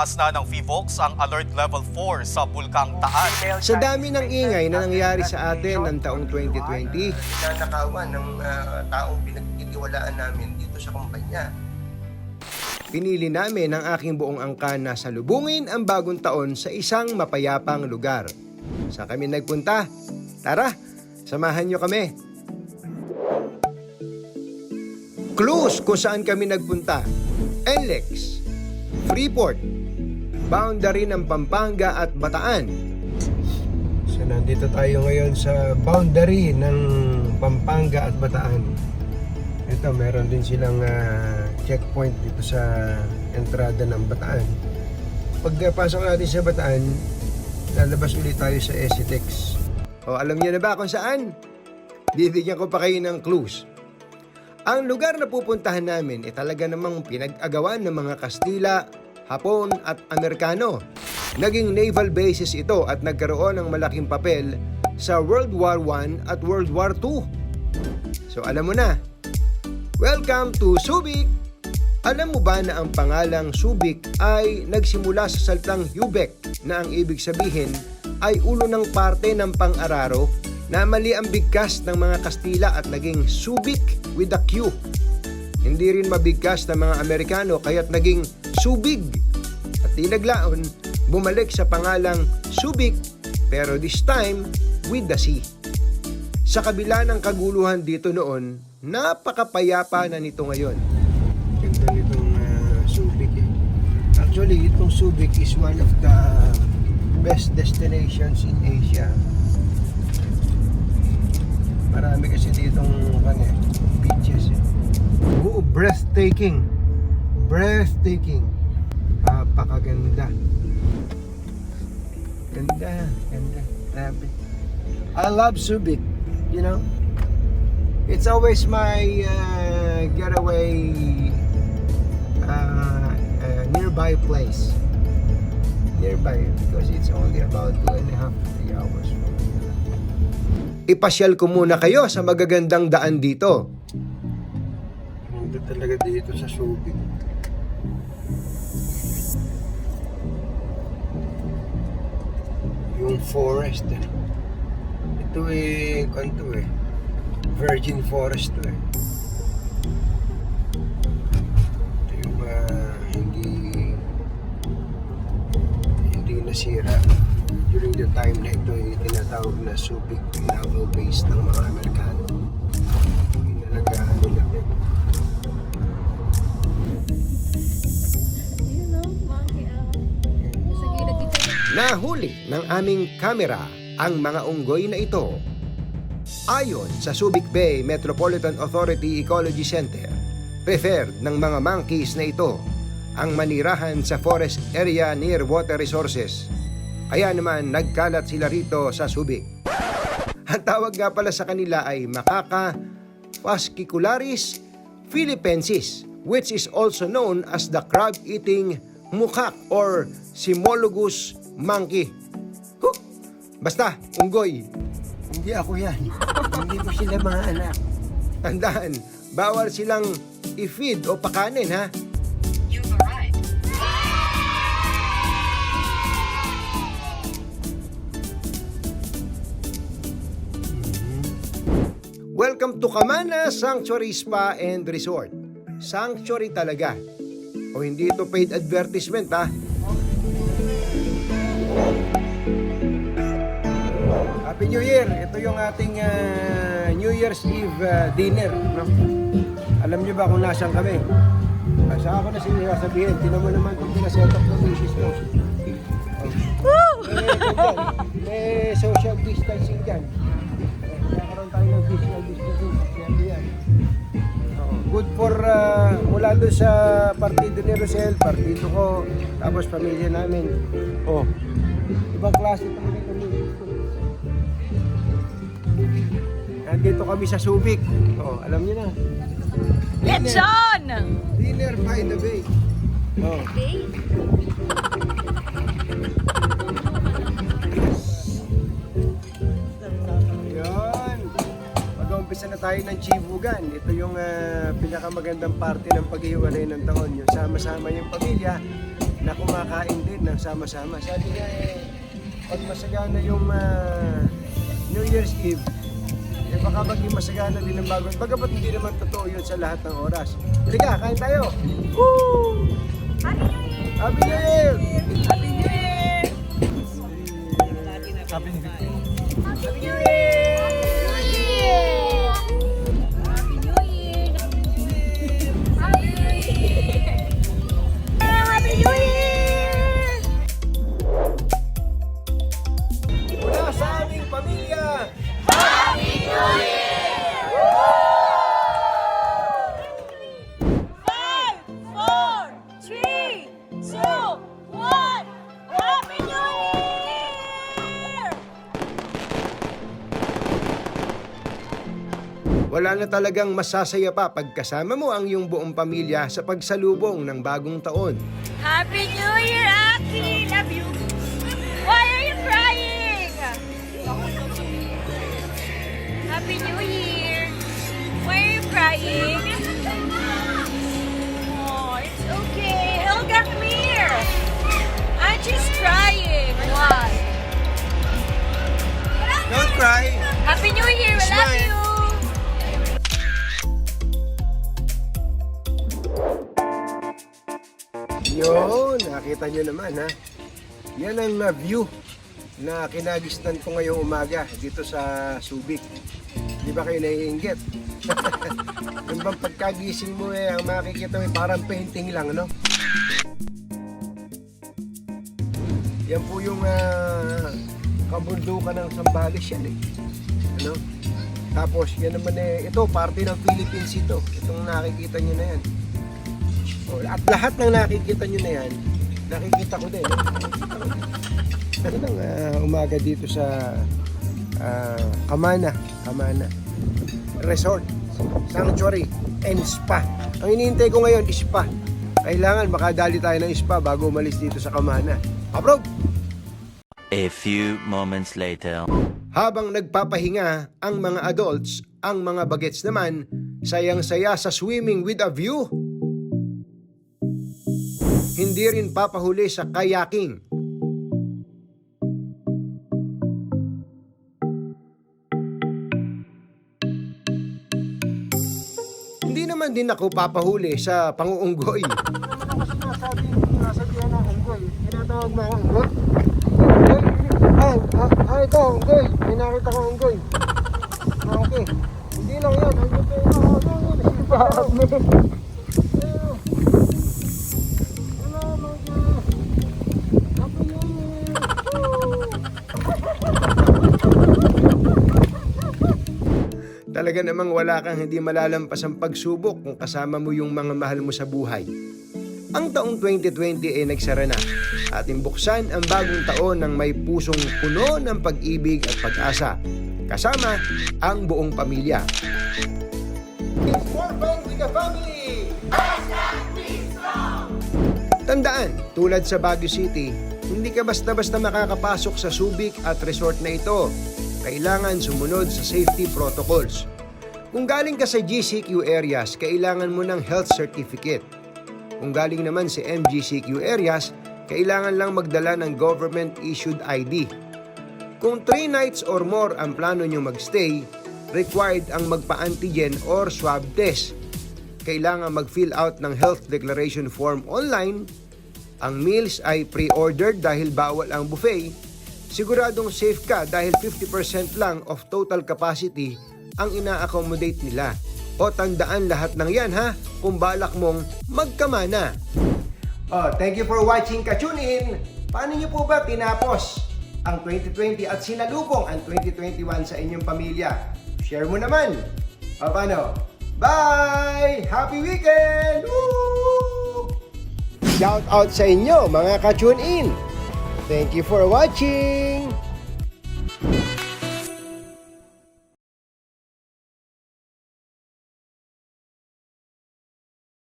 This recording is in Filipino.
Itinaas na ng FIVOX ang Alert Level 4 sa Bulkang Taan. Sa dami ng ingay na nangyari sa atin ng taong 2020, Nanakawan ng ah, taong pinagtitiwalaan namin dito sa kumpanya. pinili namin ang aking buong angkan na salubungin ang bagong taon sa isang mapayapang lugar. Saan kami nagpunta? Tara, samahan nyo kami. Clues kung saan kami nagpunta. NLEX, Freeport, boundary ng Pampanga at Bataan. So nandito tayo ngayon sa boundary ng Pampanga at Bataan. Ito, meron din silang ah, checkpoint dito sa entrada ng Bataan. Pagpasok natin sa Bataan, lalabas ulit tayo sa Esitex. O alam niyo na ba kung saan? Bibigyan ko pa kayo ng clues. Ang lugar na pupuntahan namin ay talaga namang pinag-agawan ng mga Kastila, Hapon at Amerikano. Naging naval bases ito at nagkaroon ng malaking papel sa World War I at World War II. So alam mo na, Welcome to Subic! Alam mo ba na ang pangalang Subic ay nagsimula sa saltang Yubek na ang ibig sabihin ay ulo ng parte ng pang-araro na mali ang bigkas ng mga Kastila at naging Subic with a Q. Hindi rin mabigkas ng mga Amerikano kaya't naging Subig. At di naglaon, bumalik sa pangalang Subic pero this time with the C. Sa kabila ng kaguluhan dito noon, napakapayapa na nito ngayon. Ganda nitong uh, Subic eh. Actually, itong Subic is one of the best destinations in Asia. Marami kasi ditong ano, eh, beaches eh. Oo, breathtaking. Breathtaking. Napakaganda. Ganda, ganda. Grabe. I love Subic, you know. It's always my uh, getaway uh, uh, nearby place. Nearby because it's only about two and a half, three hours. Ipasyal ko muna kayo sa magagandang daan dito. Ganda talaga dito sa Subic. Yung forest eh. Ito eh, kanto eh. Virgin forest to eh. Ito yung ah, hindi hindi nasira. During the time na ito ay tinatawag na Subic naval base ng mga Amerikano. Nahuli ng aming kamera ang mga unggoy na ito. Ayon sa Subic Bay Metropolitan Authority Ecology Center, preferred ng mga monkeys na ito ang manirahan sa forest area near water resources. Kaya naman nagkalat sila rito sa Subic. Ang tawag nga pala sa kanila ay Macaca fascicularis philippensis, which is also known as the crab-eating mukak or Simologus monkey. Huh! Basta, unggoy. Hindi ako yan. Hindi ko sila mga anak. Tandaan, bawal silang i-feed o pakanin ha. Welcome to Kamana Sanctuary Spa and Resort. Sanctuary talaga. O hindi ito paid advertisement ha. Happy New Year! Ito yung ating ah, New Year's Eve ah, dinner. No? Alam niyo ba kung nasaan kami? Ah, Saka ako na sila sabihin. Tinan mo naman kung pinaset up ng misis mo. Oh. Eh, ganyan. May social distancing dyan. Nagkaroon tayo ng physical distancing. Siyempre yan. Oo. Good for ah, mula doon sa partido ni Rosel, partido ko, tapos pamilya namin. Oh, ibang klase talaga kami. Nandito kami sa Subic. Oh, alam niyo na. Lechon! Dinner by the bay. Oh. Bay? Yun. Mag-umpisa na tayo ng Chibugan. Ito yung ah, pinakamagandang parte ng paghihiwalay ng taon. Yung sama-sama yung pamilya na kumakain din ng sama-sama. Sabi nga eh, pag masagana yung ah, New Year's Eve, eh baka maging masagana din ang bago. Bagamat hindi naman totoo yun sa lahat ng oras. Halika, kain tayo! Woo! Happy New Year! Happy New Year! Happy New Year! Happy New Year! Happy wala na talagang masasaya pa pagkasama mo ang iyong buong pamilya sa pagsalubong ng bagong taon. Happy New Year, Aki! Love you! Why are you crying? Happy New Year! Why are you crying? Oh, it's okay. Helga, come here! I'm just crying. Why? Don't cry! Happy New Year! I love you! Nakita nyo naman ha. Yan ang uh, view na kinagistan ko ngayong umaga dito sa Subic. Di ba kayo naiinggit? Yung bang pagkagising mo eh, ang makikita mo eh, parang painting lang, no? Yan po yung ah, kabundukan ng Sambales yan eh. Ano? Tapos yan naman eh, ito parte ng Philippines ito. Itong nakikita nyo na yan. Oh, at lahat ng nakikita nyo na yan, nakikita ko din. Nakikita ko din. Magandang ah, umaga dito sa ah, Kamana, Kamana Resort, Sanctuary, and Spa. Ang iniintay ko ngayon, spa. Kailangan makadali tayo ng spa bago umalis dito sa Kamana. Approve! A few moments later. Habang nagpapahinga ang mga adults, ang mga bagets naman, sayang-saya sa swimming with a view. Hindi rin papahuli sa kayaking. Hindi naman din ako papahuli sa panguunggoy. Sinasabi, sinasabihan ng unggoy. Tinatawag mo akong unggoy? Ay, ah, ah, ito, unggoy. May nakita ko unggoy. Ah, Okay. Hindi lang yan. Ang ito yung mga ano, ano, Talaga namang wala kang hindi malalampas ang pagsubok kung kasama mo yung mga mahal mo sa buhay. Ang taong 2020 ay nagsara na. Ating buksan ang bagong taon ng may pusong puno ng pag-ibig at pag-asa. Kasama ang buong pamilya. It's fun with the family! Tandaan, tulad sa Baguio City, hindi ka basta-basta makakapasok sa Subic at resort na ito. Kailangan sumunod sa safety protocols. Kung galing ka sa GCQ areas, kailangan mo ng health certificate. Kung galing naman sa MGCQ areas, kailangan lang magdala ng government-issued ID. Kung 3 nights or more ang plano nyo magstay, required ang magpa-antigen or swab test. Kailangan mag-fill out ng health declaration form online. Ang meals ay pre-ordered dahil bawal ang buffet. Siguradong safe ka dahil 50% lang of total capacity ang ina-accommodate nila. O tandaan lahat ng yan ha kung balak mong magkamana. Oh, thank you for watching ka-tune in. Paano niyo po ba tinapos ang 2020 at sinalubong ang 2021 sa inyong pamilya? Share mo naman. O paano? Bye! Happy weekend! Woo! Shout out sa inyo mga ka-tune. Thank you for watching.